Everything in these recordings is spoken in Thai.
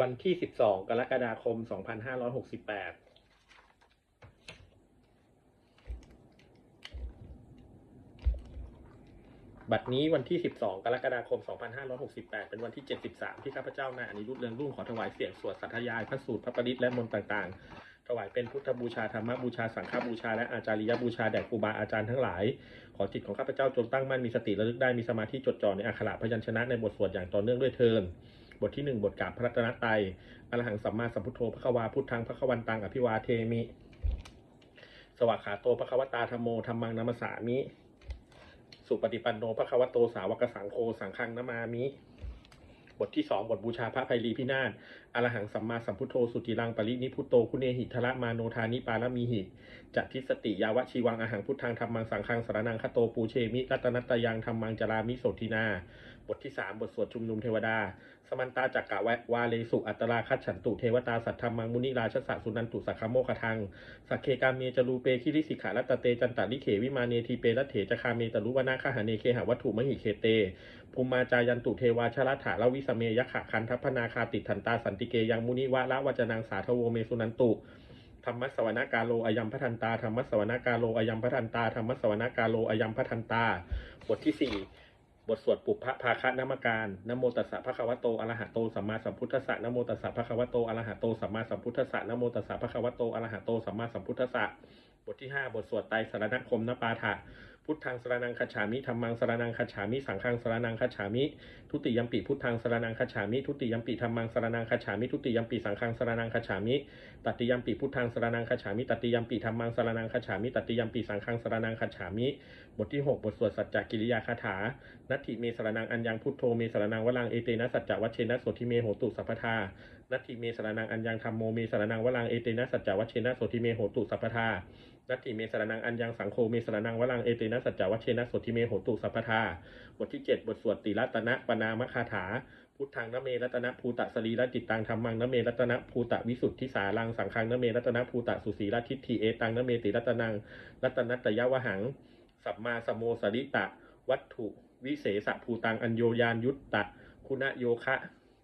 วันที่ 12 กรกฎาคม 2568บัดนี้วันที่ 12 กรกฎาคม 2568 เป็นวันที่ 73 ที่ข้าพเจ้านายอนิรุตเรืองรุ่งขอถวายเสียงสวดสัทธยายพระสูตรพระปริตและมนต์ต่างๆ ถวายเป็นพุทธบูชาธรรมบูชาสังฆบูชาและอาจาริยบูชาแด่ครูบาอาจารย์ทั้งหลาย ขอจิตของข้าพเจ้าจงตั้งมั่นมีสติระลึกได้มีสมาธิจดจ่อในอักขระพยัญชนะในบทสวดอย่างต่อเนื่องด้วยเทิน บทที่ 1 บทกราบพระรัตนตรัยอรหังสัมมาสัมพุทโธพระควาพุทธังพระควันตังอภิวาเทมิ สวากขาโตพระควตาธรมโมธรรมังนัมสสามิ สุปฏิปันโนพระควโตสาวกสังโฆสังฆังนามามิ บทที่สองบทบูชาพระไพรีพินาศอรหังสัมมาสัมพุทโธสุติรังปรินิพุโตคุเนหิทระมาโนทานิปาลมีหิจัตทิสติยาวชีวังอาหังพุทธังธรรมังสังฆังสารนังคโตปูเชมิรัตนัตตยังธรรมังจรามิโสทินาบทที่สามบทสวดชุมนุมเทวดา สมันตาจักกะวาเลสุอัตตราคัจฉันตุเทวตาสัทธรรมังมุนิราชสะสุนันตุสักขโมคทังสักเคกามเมจรูเปคิริสิกขารัตเตจันตาลิเขวิมาเนทีเปรัตเถจคาเมตรุวนาคหาเนเคหวัตถุมหิเคเตภูมิมาจายันตุเทวาชลัถาลวิสเมยขะคันทัพนาคาติทันตาสันติเกยังมุนิวะละวจนังสาทโวเมสุนันตุธรรมสวนากาโลอายัมพทันตาธรรมสวนากาโลอายัมพทันตาธรรมสวนากาโลอายัมพทันตา บทที่สี่ บทสวดปุพพะภาคะนามการนโมตัสสะภะคะวะโตอะระหะโตสัมมาสัมพุทธัสสะนโมตัสสะภะคะวะโตอะระหะโตสัมมาสัมพุทธัสสะนโมตัสสะภะคะวะโตอะระหะโตสัมมาสัมพุทธัสสะบทที่ 5 บทสวดไตรสรณคมนปาถะ พุทธังสรนังคัจฉามิธรรมังสรนังคัจฉามิสังฆังสรนังคัจฉามิ ทุติยมปิพุทธังสรนังคัจฉามิ ทุติยมปิธรรมังสรนังคัจฉามิ ทุติยมปิสังฆังสรนังคัจฉามิ ตติยมปิพุทธังสรนังคัจฉามิ ตติยมปิธรรมังสรนังคัจฉามิ ตติยมปิสังฆังสรนังคัจฉามิ บทที่ 6 บทสวดสัจจกิริยาคาถา นัตถิเมสรนังอัญญังพุทโธเมสรนังวลังเอเตนะสัจจวัชเชนะโสทิเมโหตุสัพพทานัตถิเมสรนังอัญญังธรรมโมเมสรนังวลังเอเตนะสัจจวัชเชนะโสทิเมโหตุสัพพทานัตถิเมสรนังอัญญังสังโฆเมสรนังวลังเอเตนะสัจจวัชเชนะโสทิเมโหตุสัพพทาบทที่ 7 บทสวดติรัตนะปนามคาถา พุทธังนเมรัตนะภูตะสรีระจิตตังธรรมังนเมรัตนะภูตะวิสุทธิสารังสังฆังนเมรัตนะภูตะสุสีรทิฏฐิเอตังนเมติรัตนังรัตนัตตยวหัง สัมมาสมโมสริตะ วัตถุวิเศษภูตังอัญโยยานยุตตะ คุณโยคะ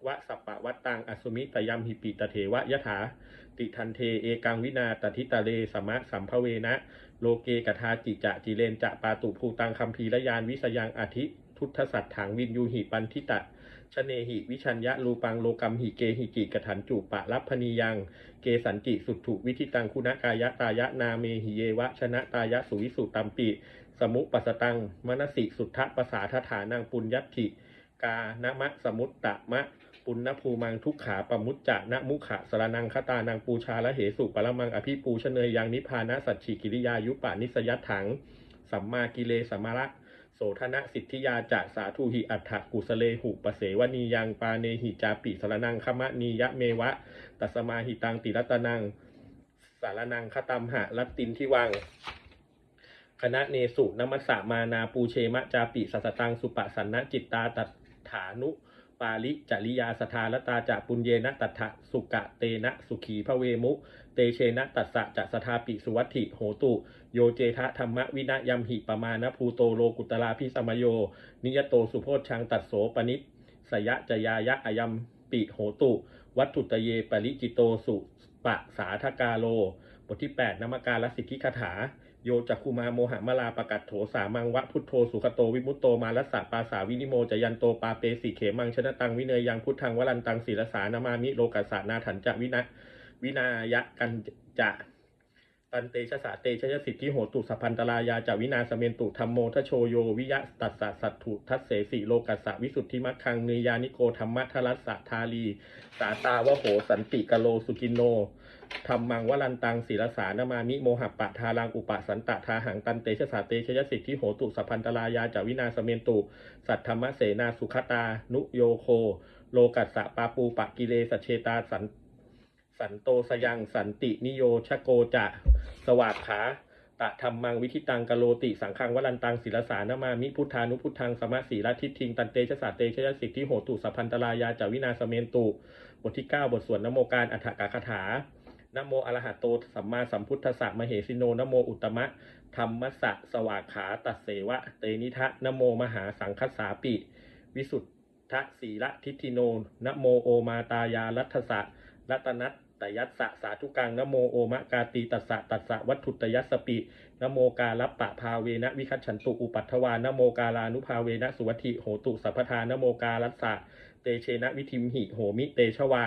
วะสัปปะวัตตังอสุมิตยัมหิปิตเถวะยะถา ติทันเทเอกังวินาตทิตะเลสมะสัมภเวนะ โลเกกทาจิจะจิเลนจะปาตุภูตังคัมภีรยานวิสยังอธิ ทุทธสัตถังวินยูหิปันทิตะชเนหิวิชัญญะรูปังโลกัมหิเกหิกิกถันจุปะรัพพนียัง เกสันจิสุถุวิธิตังคุณกายะตายะนาเมหิเยวะชนะตายะสุวิสุตัมปิ สมุปัสตังมนสิสุทธปสาทฐานังปุญญัติกานมะสมุตตะมะ ปุณณภูมังทุกขาปมุจจะนะมุขะสรนังคตานังปูชาละเหสุปรมังอภิปูชเนยยังนิพานะสัจฉิกิริยายุปานิสยัตถัง สัมมากิเลสมาระโสธนะสิทธิยาจะสาธุหิอัฏฐกุสเลหุปเสวนียังปาเนหิจาปิสรนังคมะนียะเมวะ ตัสมาหิตังติรัตนัง สารนังคตัมหะรัตตินทิวังคณะเนสุนมัสสะมานาปูเชมะจาปิสัสตังสุปสันนจิตตาตัฐานุ ปาลิจริยาสทานตาจะปุญเยนะตัทะสุกะเตนะสุขีพระเวมุ เตเชนะตัสสะจะสทาปิสุวัติโหตุ โยเจทะธรรมวินยัมหิปมาณภูโตโลกุตลาพิสมโย นิยโตสุโพชชังตัดโสปนิสยะจยายะอยัมปิโหตุ วัตถุตเยปริจิโตสุปะสาทกาโล บทที่ 8นามการลสิกขิคาถา โยจักคุมาโมหะมลาประกัตโถสามังวะพุทโธสุขโตวิมุตโตมาลัสสะปาสาวินิโมจะยันโตปาเปสิเขมังชนะตังวิเนยยังพุทธังวรันตังศีลสานามามิโลกัสสานาถันจะวินะวินายะกันจะ ตันเตชะสะเตชะยสิทธิโหตุสัพพันตรายาจะวินาสเมนตุธรรมโมทโชโยวิยะตัสสะสัตถุทัสเสสิโลกัสสะวิสุทธิมัคคังเนยานิโกธรรมะทรัสสะทาลีสาตาวโหสันติกโลสุกินโนธรรมังวลันตังศีลสานามามิโมหะปะทารังอุปสันตะทาหังตันเตชะสาเตชยสิทธิโหตุสัพพันตรายาจาวินาสเมนตุสัทธรรมเสนาสุขตานุโยโค โลกัสสะปาปูปะกิเลสเชตาสัน สันโตสยังสันตินิโยชโกจะ สวากขาตะธรรมังวิธิตังกโลติ สังฆังวลันตังศีลสานามามิพุทธานุพุทธังสมะสีละทิฏฐิงตันเตชะสาเตชยสิทธิโหตุสัพพันตรายาจาวินาสเมนตุ บทที่ 9 บทสวดนโมการอัฏฐกาคาถานโมอระหะโตสัมมาสัมพุทธสสะมเหสิโนนโมอุตมะธรรมสะสวากขาตัสเสวะ เตนิทะนโมมหาสังคัสสาปิ วิสุททะสีละทิทิโนนโมโอมาตายารัตถสะ รัตนัตตยัสสะสาธุกังนโมโอมะกาตีตัสสะตัสสะวัตถุตยัสสปินโมกาลัปปะภาเวนะวิคัตฉันตุอุปัทวานโมกาลานุภาเวนะสุวัติโหตุสัพพทานโมกาลัสสะเตเชนะวิธิมหิโหมิเตชวา